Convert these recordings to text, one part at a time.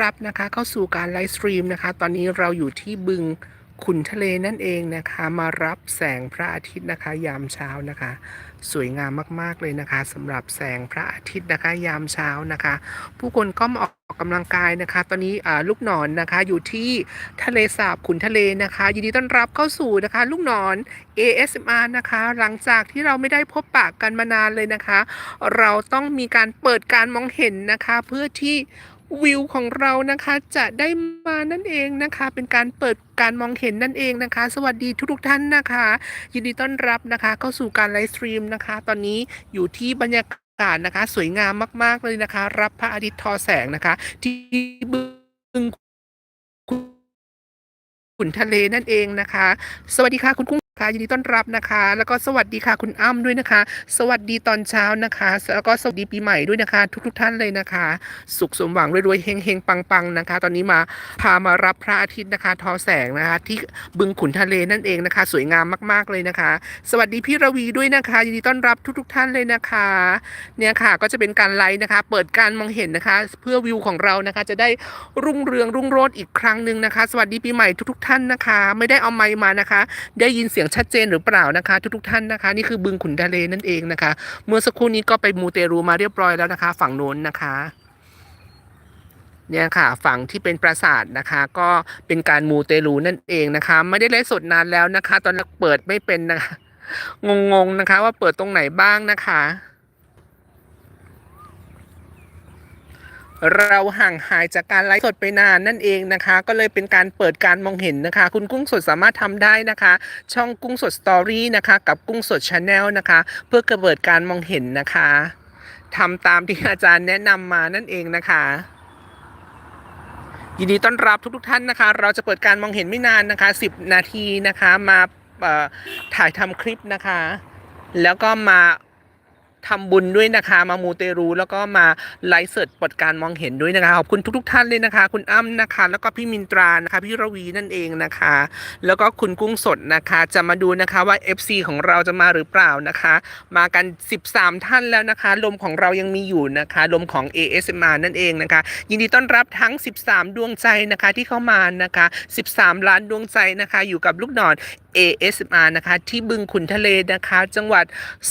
รับนะคะเข้าสู่การไลฟ์สตรีมนะคะ ตอนนี้เราอยู่ที่บึงขุนทะเลนั่นเองนะคะ มารับแสงพระอาทิตย์นะคะ ยามเช้านะคะ สวยงามมากๆเลยนะคะสำหรับแสงพระอาทิตย์นะคะ ยามเช้านะคะ ผู้คนก็มาออกกำลังกายนะคะ ตอนนี้ลูกหนอนนะคะอยู่ที่ทะเลสาบขุนทะเลนะคะยินดีต้อนรับเข้าสู่นะคะ ลูกหนอน ASMR นะคะ หลังจากที่เราไม่ได้พบปะกันมานานเลยนะคะ เราต้องมีการเปิดการมองเห็นนะคะ เพื่อที่ วิวของเรานะคะจะได้มานั่นเองนะคะ เป็นการเปิดการมองเห็นนั่นเองนะคะ สวัสดีทุกๆท่านนะคะ ยินดีต้อนรับนะคะ เข้าสู่การไลฟ์สตรีมนะคะ ตอนนี้อยู่ที่บรรยากาศนะคะ สวยงามมากๆเลยนะคะ รับพระอาทิตย์ทอแสงนะคะ ที่บึงขุนทะเลนั่นเองนะคะ สวัสดีค่ะคุณกุ้ง ค่ะยินดีต้อนรับนะคะ แล้วก็สวัสดีค่ะคุณอ้ำด้วยนะคะ สวัสดีตอนเช้านะคะ แล้วก็สวัสดีปีใหม่ด้วยนะคะ ทุกๆทท่านเลยนะคะ สุขสมหวังรวยๆเฮงๆปังๆนะคะ ตอนนี้มาพามารับพระอาทิตย์นะคะ ทอแสงนะคะ ที่บึงขุนทะเลนั่นเองนะคะ สวยงามมากๆเลยนะคะ สวัสดีพี่ระวีด้วยนะคะยินดีต้อนรับทุกๆท่านเลยนะคะ เนี่ยค่ะก็จะเป็นการไลฟ์นะคะ เปิดการมองเห็นนะคะ เพื่อวิวของเรานะคะ จะได้รุ่งเรืองรุ่งโรจน์อีกครั้งหนึ่งนะคะ สวัสดีปีใหม่ทุกๆท่านนะคะ ไม่ได้เอาไมค์มานะคะ ได้ยินเสียงชัดเจนหรือเปล่านะคะ ทุกๆท่านนะคะ นี่คือบึงขุนทะเลนั่นเองนะคะ เมื่อสักครู่นี้ก็ไปมูเตรูมาเรียบร้อยแล้วนะคะ ฝั่งโน้นนะคะเนี่ยค่ะฝั่งที่เป็นปราสาทนะคะ ก็เป็นการมูเตลูนั่นเองนะคะ ไม่ได้ไลฟ์สดนานแล้วนะคะ ตอนเปิดไม่เป็นนะคะงงๆนะคะ ว่าเปิดตรงไหนบ้างนะคะ เราห่างหายจากการไลฟ์สดไปนานนั่นเองนะคะ ก็เลยเป็นการเปิดการมองเห็นนะคะ คุณกุ้งสดสามารถทำได้นะคะ ช่องกุ้งสดสตอรี่นะคะกับกุ้งสดชาแนลนะคะ เพื่อกระเบิดการมองเห็นนะคะทำตามที่อาจารย์แนะนำมานั่นเองนะคะยินดีต้อนรับทุกๆท่านนะคะ เราจะเปิดการมองเห็นไม่นานนะคะ 10 นาทีนะคะมาถ่ายทำคลิปนะคะ แล้วก็มา ทำบุญด้วยนะคะ มามูเตรูแล้วก็มาไลฟ์เสิร์ชปลดการมองเห็นด้วยนะคะขอบคุณทุก ๆ ท่านเลยนะคะ คุณอ้ำนะคะ แล้วก็พี่มินตรานะคะพี่ระวีนั่นเองนะคะ แล้วก็คุณกุ้งสดนะคะ จะมาดูนะคะว่า FC ของเราจะมาหรือเปล่านะคะ มากัน 13 ท่านแล้วนะคะ ลมของเรายังมีอยู่นะคะ ลมของ ASMR นั่นเองนะคะ ยินดีต้อนรับทั้ง 13 ดวงใจนะคะที่เข้ามานะคะ 13 ล้านดวงใจนะคะ อยู่กับลูกหนอน ASMR นะคะ ที่บึงขุนทะเลนะคะ จังหวัด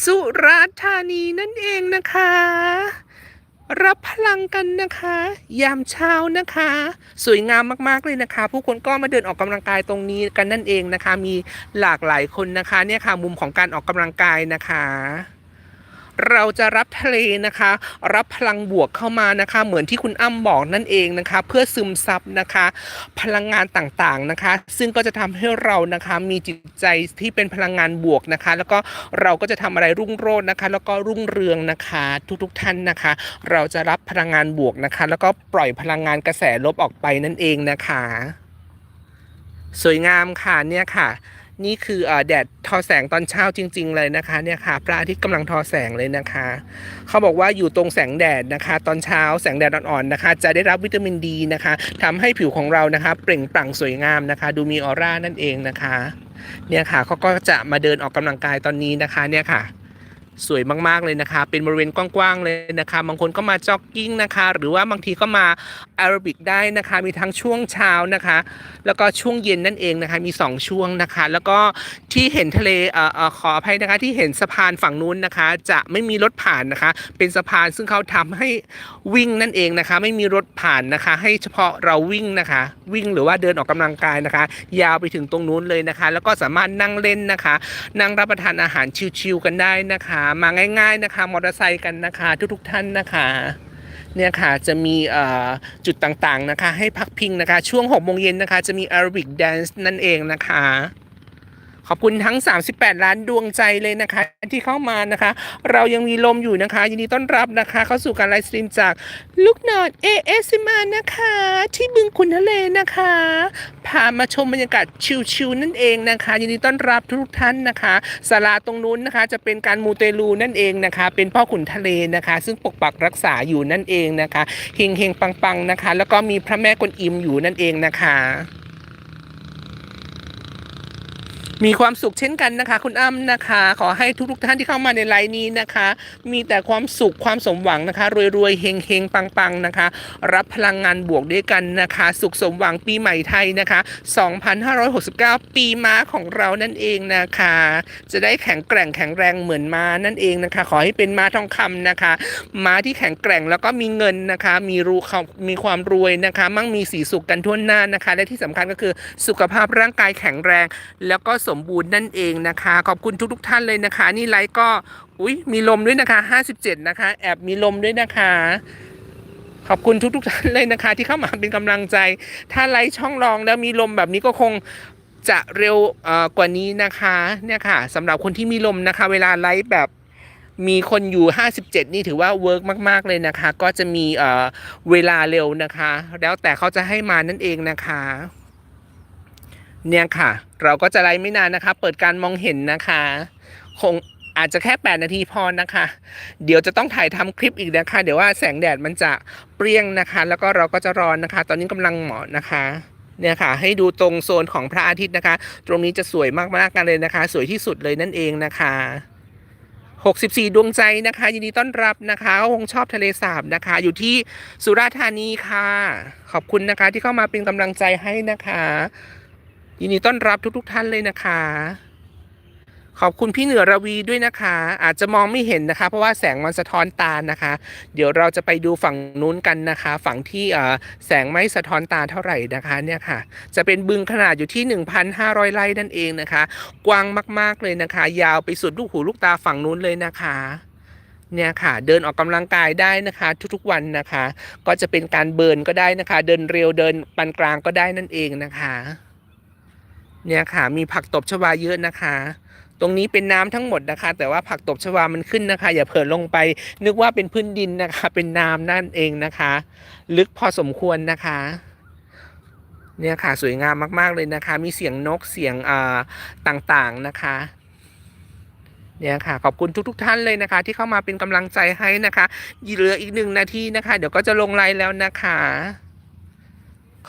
สุราษฎร์ธานีนั่นเองนะคะ รับพลังกันนะคะ ยามเช้านะคะ สวยงามมากๆเลยนะคะ ผู้คนก็มาเดินออกกำลังกายตรงนี้กันนั่นเองนะคะ มีหลากหลายคนนะคะเนี่ยค่ะมุมของการออกกำลังกายนะคะ เราจะรับทะเลนะคะ รับพลังบวกเข้ามานะคะ เหมือนที่คุณอ้ำบอกนั่นเองนะคะ เพื่อซึมซับนะคะ พลังงานต่างๆนะคะ ซึ่งก็จะทำให้เรานะคะมีจิตใจที่เป็นพลังงานบวกนะคะ แล้วก็เราก็จะทำอะไรรุ่งโรจน์นะคะ แล้วก็รุ่งเรืองนะคะ ทุกๆท่านนะคะ เราจะรับพลังงานบวกนะคะ แล้วก็ปล่อยพลังงานกระแสลบออกไปนั่นเองนะคะ สวยงามค่ะเนี่ยค่ะ นี่คืออ่แดดทอแสงตอนเช้าจริง ๆ เลยนะคะเนี่ยค่ะพระอาทิตย์กำลังทอแสงเลยนะคะ เขาบอกว่าอยู่ตรงแสงแดดนะคะ ตอนเช้าแสงแดดอ่อนๆนะคะ จะได้รับวิตามินดีนะคะทำให้ผิวของเรานะคะ เปล่งปลั่งสวยงามนะคะ ดูมีออร่านั่นเองนะคะ เนี่ยค่ะเขาก็จะมาเดินออกกำลังกายตอนนี้นะคะเนี่ยค่ะ สวยมากๆเลยนะคะ เป็นบริเวณกว้างๆเลยนะคะ บางคนก็มาจ็อกกิ้งนะคะ หรือว่าบางทีก็มาแอโรบิกได้นะคะ มีทั้งช่วงเช้านะคะ แล้วก็ช่วงเย็นนั่นเองนะคะ มี 2 ช่วงนะคะ แล้วก็ที่เห็นทะเลเอ่อขออภัยนะคะ ที่เห็นสะพานฝั่งนู้นนะคะ จะไม่มีรถผ่านนะคะ เป็นสะพานซึ่งเขาทำให้วิ่งนั่นเองนะคะ ไม่มีรถผ่านนะคะ ให้เฉพาะเราวิ่งนะคะ วิ่งหรือว่าเดินออกกำลังกายนะคะ ยาวไปถึงตรงนู้นเลยนะคะ แล้วก็สามารถนั่งเล่นนะคะ นั่งรับประทานอาหารชิวๆกันได้นะคะมาง่ายๆนะคะมอเตอร์ไซค์กันนะคะ ทุกๆท่านนะคะเนี่ยค่ะจะมีจุดต่างๆนะคะ ให้พักพิงนะคะ ช่วง6โมงเย็นนะคะ จะมีแอโรบิกแดนซ์นั่นเองนะคะ ขอบคุณทั้ง 38 ล้านดวงใจเลยนะคะ ที่เข้ามานะคะ เรายังมีลมอยู่นะคะ ยินดีต้อนรับนะคะ เข้าสู่การไลฟ์สตรีมจากลูกหนอน ASMR นะคะ ที่บึงขุนทะเลนะคะามาชมบรรยากาศชิลๆนั่นเองนะคะยินดีต้อนรับทุกท่านนะคะศาลาตรงนู้นนะคะ จะเป็นการมูเตลูนั่นเองนะคะ เป็นพ่อขุนทะเลนะคะ ซึ่งปกปักรักษาอยู่นั่นเองนะคะเฮงเฮงปังปังๆนะคะ แล้วก็มีพระแม่กวนอิมอยู่นั่นเองนะคะ มีความสุขเช่นกันนะคะ คุณอ้ำนะคะ ขอให้ทุกๆท่านที่เข้ามาในไลน์นี้นะคะ มีแต่ความสุขความสมหวังนะคะ รวยๆเฮงๆปังๆนะคะ รับพลังงานบวกด้วยกันนะคะ สุขสมหวังปีใหม่ไทยนะคะ 2569 ปีม้าของเรานั่นเองนะคะ จะได้แข็งแกร่งแข็งแรงเหมือนม้านั่นเองนะคะ ขอให้เป็นม้าทองคำนะคะ ม้าที่แข็งแกร่งแล้วก็มีเงินนะคะ มีรูเขามีความรวยนะคะ มั่งมีสีสุขกันทั่วหน้านะคะ และที่สำคัญก็คือสุขภาพร่างกายแข็งแรง แล้วก็สมมบูรณ์นั่นเองนะคะ ขอบคุณทุกๆท่านเลยนะคะ นี่ไลฟ์ก็อุ้ยมีลมด้วยนะคะ 57 นะคะ แอบมีลมด้วยนะคะ ขอบคุณทุกๆท่านเลยนะคะ ที่เข้ามาเป็นกำลังใจ ถ้าไลฟ์ช่องรองแล้วมีลมแบบนี้ก็คงจะเร็วกว่านี้นะคะเนี่ยค่ะสำหรับคนที่มีลมนะคะ เวลาไลฟ์แบบมีคนอยู่ 57 นี่ถือว่าเวิร์กมาก ๆ เลยนะคะ ก็จะมีเวลาเร็วนะคะ แล้วแต่เขาจะให้มานั่นเองนะคะ เนี่ยค่ะ เราก็จะไลฟ์ไม่นานนะคะ เปิดการมองเห็นนะคะ คงอาจจะแค่ 8 นาทีพอนะคะ เดี๋ยวจะต้องถ่ายทำคลิปอีกนะคะ เดี๋ยวว่าแสงแดดมันจะเปรี้ยงนะคะ แล้วก็เราก็จะร้อนนะคะ ตอนนี้กำลังเหมาะนะคะเนี่ยค่ะให้ดูตรงโซนของพระอาทิตย์นะคะ ตรงนี้จะสวยมากๆกันเลยนะคะ สวยที่สุดเลยนั่นเองนะคะ64 ดวงใจนะคะ ยินดีต้อนรับนะคะคงชอบทะเลสาบนะคะ อยู่ที่สุราษฎร์ธานีค่ะ ขอบคุณนะคะที่เข้ามาเป็นกำลังใจให้นะคะ ยินดีต้อนรับทุกๆทท่านเลยนะคะ ขอบคุณพี่เหนือระวีด้วยนะคะ อาจจะมองไม่เห็นนะคะ เพราะว่าแสงมันสะท้อนตานะคะ เดี๋ยวเราจะไปดูฝั่งนู้นกันนะคะ ฝั่งที่เอ่อแสงไม่สะท้อนตาเท่าไหร่นะคะเนี่ยค่ะ จะเป็นบึงขนาดอยู่ที่ 1,500 ไร่นั่นเองนะคะ กว้างมากๆเลยนะคะ ยาวไปสุดลูกหูลูกตาฝั่งนู้นเลยนะคะเนี่ยค่ะเดินออกกำลังกายได้นะคะทุกๆวันนะคะ ก็จะเป็นการเบิร์นก็ได้นะคะ เดินเร็วเดินปานกลางก็ได้นั่นเองนะคะ เนี่ยค่ะ มีผักตบชวาเยอะนะคะ ตรงนี้เป็นน้ำทั้งหมดนะคะ แต่ว่าผักตบชวามันขึ้นนะคะ อย่าเผลอลงไป นึกว่าเป็นพื้นดินนะคะ เป็นน้ำนั่นเองนะคะ ลึกพอสมควรนะคะเนี่ยค่ะ สวยงามมาก ๆ เลยนะคะ มีเสียงนกเสียงอ่าต่างๆนะคะเนี่ยค่ะ ขอบคุณทุก ๆ ท่านเลยนะคะ ที่เข้ามาเป็นกำลังใจให้นะคะเหลืออีกหนึ่งนาทีนะคะ เดี๋ยวก็จะลงไลน์แล้วนะคะ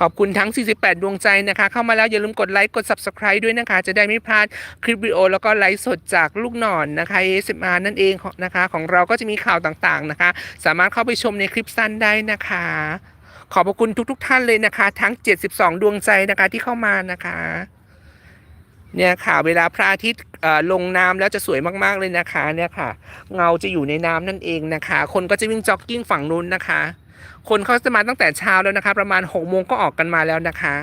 ขอบคุณทั้ง 48 ดวงใจนะคะ เข้ามาแล้วอย่าลืมกดไลค์ กด Subscribe ด้วยนะคะ จะได้ไม่พลาดคลิปวิดีโอ แล้วก็ไลฟ์สดจากลูกหนอนนะคะ ASMR นั่นเองนะคะ ของเราก็จะมีข่าวต่างๆนะคะ สามารถเข้าไปชมในคลิปสั้นได้นะคะ ขอบพระคุณทุกๆท่านเลยนะคะ ทั้ง 72 ดวงใจนะคะที่เข้ามานะคะเนี่ยค่ะเวลาพระอาทิตย์ลงน้ำแล้วจะสวยมากๆเลยนะคะเนี่ยค่ะ เงาจะอยู่ในน้ำนั่นเองนะคะ คนก็จะวิ่งจ็อกกิ้งฝั่งนู้นนะคะ คนเขาจะมาตั้งแต่เช้าแล้วนะคะ ประมาณ6กโมงก็ออกกันมาแล้วนะคะ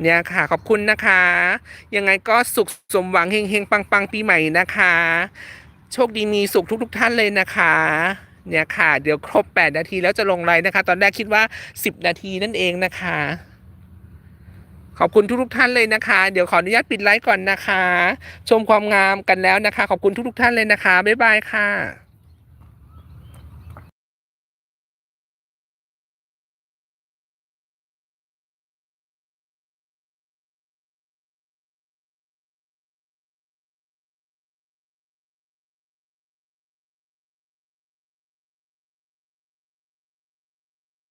เนี่ยค่ะ ขอบคุณนะคะ ยังไงก็สุขสมหวังเฮงเฮงปังปังปีใหม่นะคะ โชคดีมีสุขทุกๆท่านเลยนะคะเนี่ยค่ะ เดี๋ยวครบ 8 นาทีแล้วจะลงไลน์นะคะ ตอนแรกคิดว่า 10 นาทีนั่นเองนะคะ ขอบคุณทุกๆท่านเลยนะคะ เดี๋ยวขออนุญาตปิดไลฟ์ก่อนนะคะ ชมความงามกันแล้วนะคะ ขอบคุณทุกๆท่านเลยนะคะ บ๊ายบายค่ะ